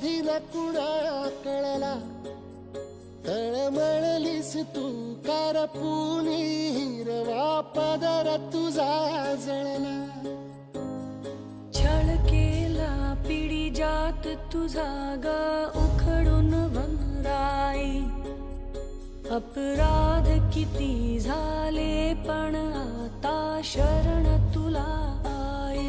कधी न कळला. तळमळलीस तू कारपुनी हिरवा पदर तुझा जळला. छळ केला पिढी जात तुझा ग उखडून वनराई अपराध किती झाले पण आता शरण तुला आई.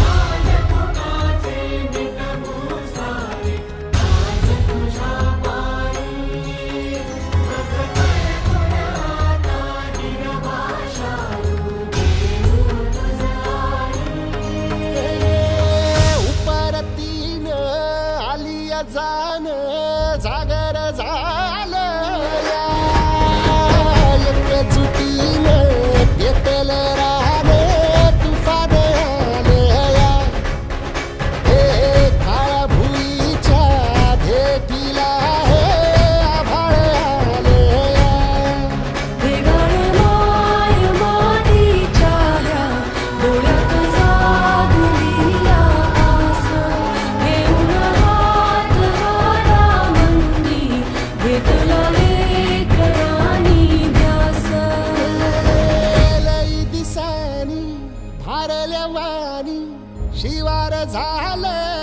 Sim. दिसानी भारल्या वाणी शिवार झालं.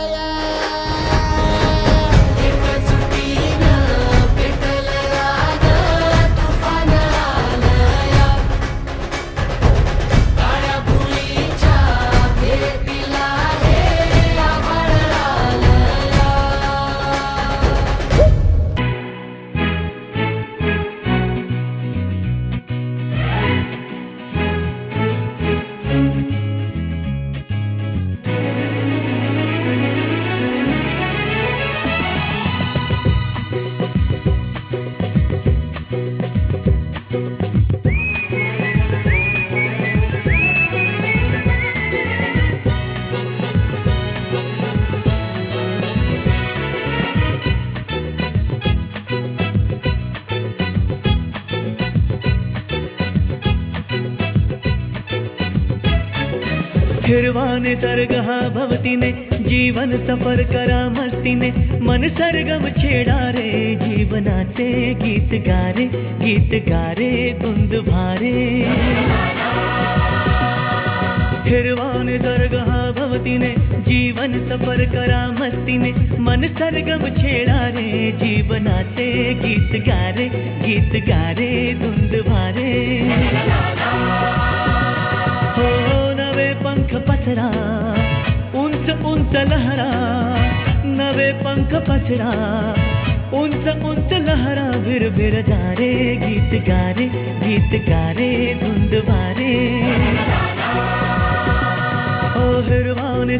हिरवाने सर्ग हा भवतीने जीवन सफ़र करा मस्तीने मन सरगम छेडा रे, जीवनाचे गीत गारे गीत गारे धुंद भारे। हिरवाने सर्ग हा भवतीने जीवन सफ़र करा मस्ती ने। मन सरगम छेडा रे, जीवनाचे गीत गारे गीत गारे उंच लहरा नवे पंख पसरा उंच उंच लहरा बिर बिर जा रे गीत गारे गीत गारे धुंद बारे ओ हिरवाओं ने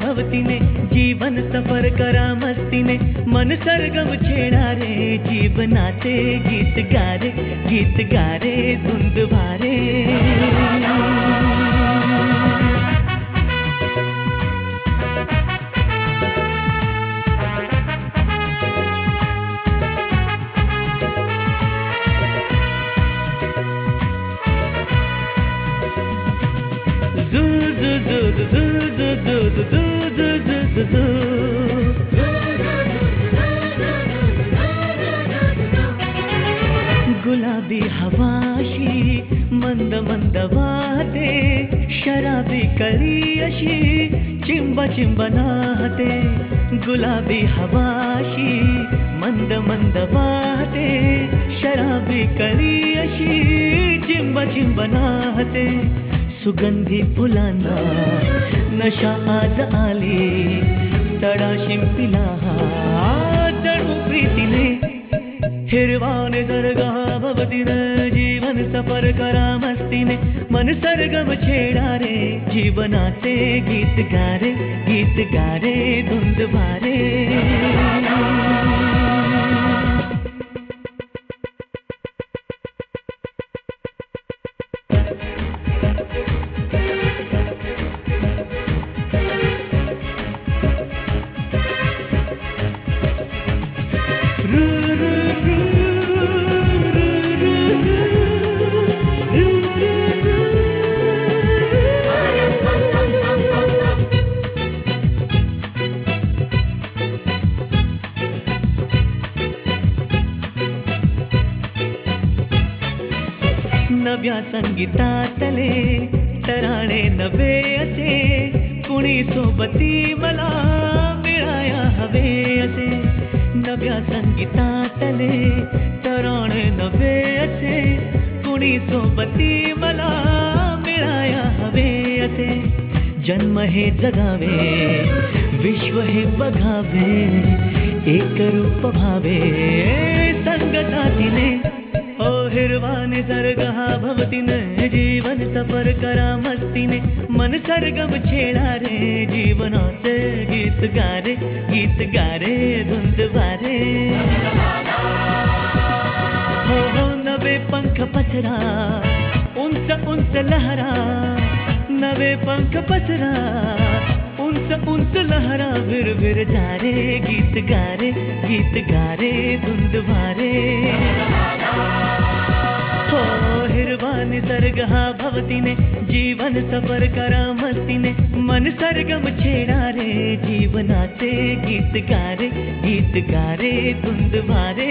भवती ने, जीवन सफ़र करा मस्ती ने, मन सरगम छेड़ा रे जीवनाते गीत गारे गीत गारे धुंद बारे चिंब नाहते गुलाबी हवाशी मंद मंद वाहते शराबी कळी अशी सुगंधी फुलांना नशा आज आली तडा शिंपिला हा जणू प्रीतीने. हिरवाने सर्गा भवतीन जीवन सफर ने मन सरगम छेड़ा रे जीवना से गीत गारे गीत गारे धुंद धुंध भारे नव्या संगीतातले तराणे नवे असे कुणी सोबती मला मिळाया हवे असे. नव्या संगीतातले तराणे नवे असे कुणी सोबती मला मिळाया हवे असे. जन्म हे जगावे, विश्व हे बघावे, एक रूप भावे संगतातीने ओ हिरवाने सर्ग हा भवतीने जीवन सफ़र करा मस्तीने मन सरगम छेडा रे जीवनाचे गीत गारे गीत गारे धुंद वारे। हो हो, नवे पंख पसरा उंच उंच लहरा। नवे पंख पसरा उंच उंच लहरा, भिर भिर जारे, गीत गारे गीत गारे धुंद भारे हो हिरवाने सर्ग हा भवतीने जीवन सफ़र करा मस्तीने मन सरगम छेडा रे जीवनाचे गीत गारे गीत गारे धुंद भारे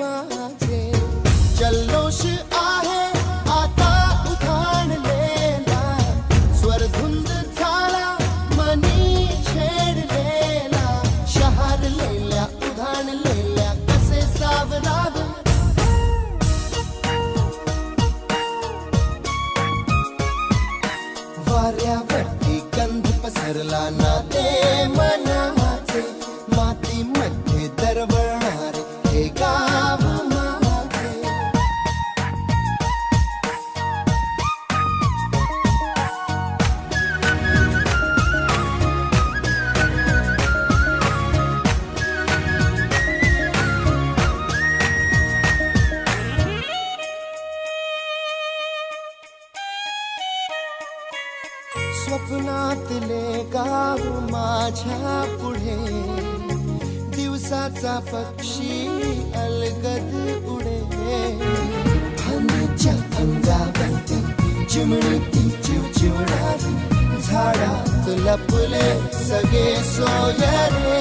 स्वप्नातले गाव माझ्या पुढे. दिवसाचा पक्षी अलगद उडे फांदीच्या अंगावरती चिमणीती चिवचिवणारी. झाडात लपले सगळे सोयरे.